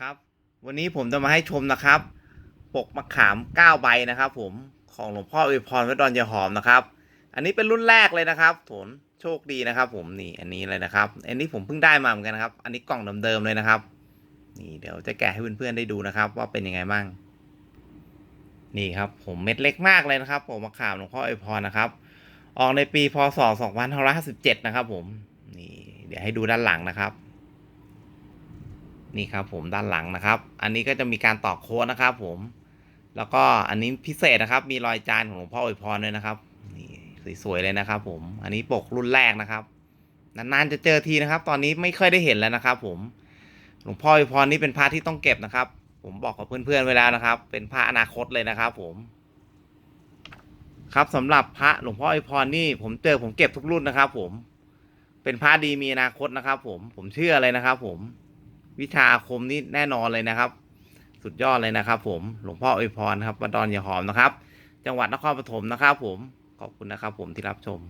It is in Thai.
ครับ วันนี้ผมจะมาให้ชมนะครับ ปกมะขาม 9 ใบนะครับ ผมของหลวงพ่ออวยพรวัดดอนยาหอมนะครับ อันนี้เป็นรุ่นแรกเลยนะครับผลโชคดีนะครับ ผมนี่อันนี้เลยนะครับ อันนี้ผมเพิ่งได้มาเหมือนกันนะครับ อันนี้กล่องเดิมๆเลยนะครับ นี่เดี๋ยวจะแกะให้เพื่อนๆได้ดูนะครับ ว่าเป็นยังไงบ้างนี่ครับ ผมเม็ดเล็กมากเลยนะครับปกมะขามหลวงพ่ออวยพรนะครับ ออกในปีพศ2557 นะครับ ผมนี่เดี๋ยวให้ดูด้านหลังนะครับ นี่ครับผมด้านหลังนะครับ อันนี้ก็จะมีการต่อโค้ดนะครับ ผม แล้วก็อันนี้พิเศษนะครับ มีรอยจานของหลวงพ่ออวยพรด้วยนะครับนี่สวยๆเลยนะครับ ผม อันนี้ปกรุ่นแรกนะครับ นานๆจะเจอทีนะครับ ตอนนี้ไม่ค่อยได้เห็นแล้วนะครับ ผม หลวงพ่ออวยพรนี่เป็นพระที่ต้องเก็บนะครับ ผมบอกกับเพื่อนๆไว้แล้วนะครับ เป็นพระอนาคตเลยนะครับ ผมครับสำหรับพระหลวงพ่ออวยพรนี่ผมเจอผมเก็บทุกรุ่นนะครับ ผม เป็นพระดีมีอนาคตนะครับ ผมผมเชื่อเลยนะครับ ผม วิชาอาคมนี่แน่นอนเลยนะครับ สุดยอดเลยนะครับ ผมหลวงพ่ออวยพรครับวัดดอนยาหอมนะครับ จังหวัดนครปฐมนะครับ ผมขอบคุณนะครับ ผมที่รับชม